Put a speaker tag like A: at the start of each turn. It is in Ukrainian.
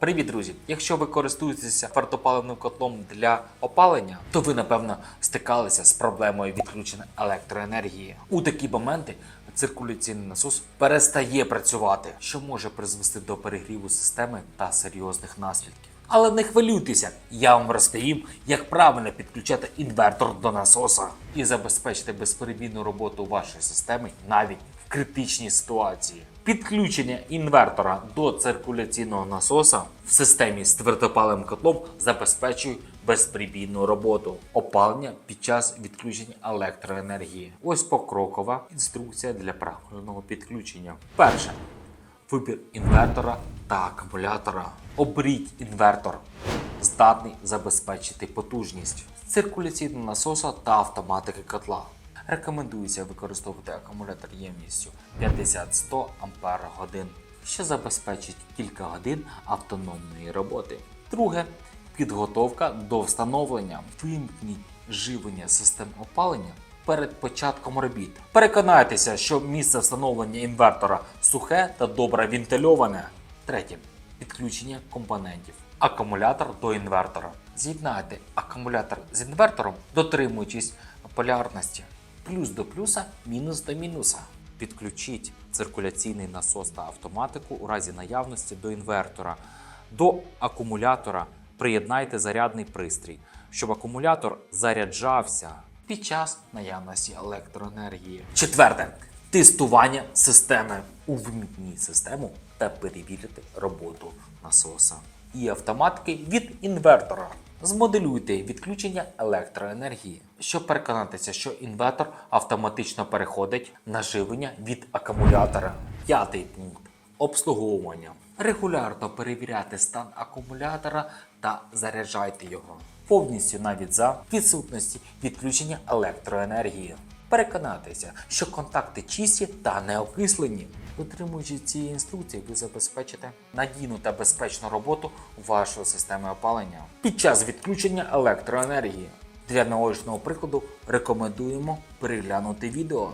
A: Привіт, друзі! Якщо ви користуєтеся твердопаливним котлом для опалення, то ви напевно стикалися з проблемою відключення електроенергії. У такі моменти циркуляційний насос перестає працювати, що може призвести до перегріву системи та серйозних наслідків. Але не хвилюйтеся, я вам розповім, як правильно підключати інвертор до насоса і забезпечити безперебійну роботу вашої системи навіть в критичній ситуації. Підключення інвертора до циркуляційного насоса в системі з твердопаливним котлом забезпечує безперебійну роботу опалення під час відключення електроенергії. Ось покрокова інструкція для правильного підключення. Перше. Вибір інвертора та акумулятора. Оберіть інвертор, здатний забезпечити потужність циркуляційного насоса та автоматики котла. Рекомендується використовувати акумулятор ємністю 50-100 Ах, що забезпечить кілька годин автономної роботи. Друге підготовка до встановлення. Вимкніть живлення систем опалення перед початком робіт. Переконайтеся, що місце встановлення інвертора сухе та добре вентильоване. Третє підключення компонентів. Акумулятор до інвертора. З'єднайте акумулятор з інвертором, дотримуючись полярності. Плюс до плюса, мінус до мінуса. Підключіть циркуляційний насос та автоматику у разі наявності до інвертора. До акумулятора приєднайте зарядний пристрій, щоб акумулятор заряджався під час наявності електроенергії. Четверте тестування системи. Увімкніть систему та перевірте роботу насоса і автоматики від інвертора. Змоделюйте відключення електроенергії, щоб переконатися, що інвертор автоматично переходить на живлення від акумулятора. П'ятий пункт обслуговування. Регулярно перевіряти стан акумулятора та заряджайте його повністю навіть за відсутності відключення електроенергії. Переконатися, що контакти чисті та не окислені. Дотримуючись цієї інструкції, ви забезпечите надійну та безпечну роботу вашої системи опалення під час відключення електроенергії. Для наочного прикладу рекомендуємо переглянути відео.